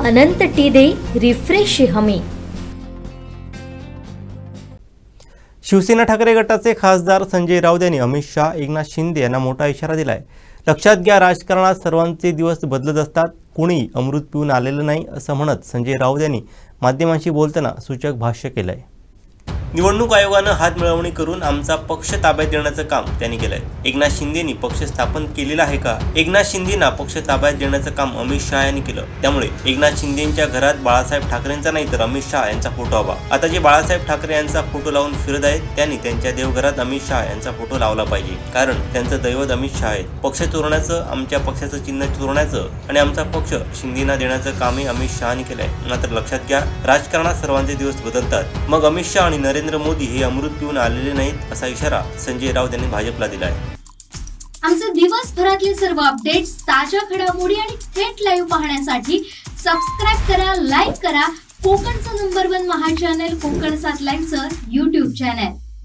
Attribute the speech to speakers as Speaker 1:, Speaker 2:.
Speaker 1: अनंत T दे refresh हमी.
Speaker 2: शिवसेना ठाकरे गटाचे खासदार संजय राऊत यांनी अमित शहा एकनाथ शिंदे यांना मोठा इशारा दिलाय. लक्षात घ्या राजकारणात सर्वांचे दिवस बदलत असतात. कोणी अमृत पिऊन आलेलं नाही असं म्हणत संजय राऊत यांनी माध्यमांशी बोलताना सूचक भाष्य केलं आहे निवडणूक आयोगानं हात मिळवणी करून आमचा पक्ष ताब्यात देण्याचं काम त्यांनी केलंय. एकनाथ शिंदेनी पक्ष स्थापन केलेला आहे का? एकनाथ शिंदेना पक्ष ताब्यात देण्याचं काम अमित शहा यांनी केलं. त्यामुळे एकनाथ शिंदेच्या घरात बाळासाहेब ठाकरेंचा नाही तर अमित शहा यांचा फोटो हवा. आता जे बाळासाहेब ठाकरे यांचा फोटो लावून फिरत आहेत त्यांनी त्यांच्या देवघरात अमित शहा यांचा फोटो लावला पाहिजे. कारण त्यांचं दैवत अमित शहा आहे पक्ष चोरण्याचं आमच्या पक्षाचं चिन्ह चोरण्याचं आणि आमचा पक्ष शिंदेना देण्याचं कामही अमित शहानी केलंय. मात्र लक्षात घ्या राजकारणात सर्वांचे दिवस बदलतात. मग अमित शहा आणि नरेंद्र नरेंद्र मोदी हे अमृत पिऊन आलेले नाहीत असा इशारा संजय राऊत यांनी भाजपला दिलाय.
Speaker 3: आमचे दिवसभरातले सर्व अपडेट्स ताज्या घडामोडी आणि थेट लाईव्ह पाहण्यासाठी सबस्क्राईब करा लाईक करा. कोकणचं नंबर वन महा चॅनल कोकण सात लाईव्हचं युट्यूब चॅनल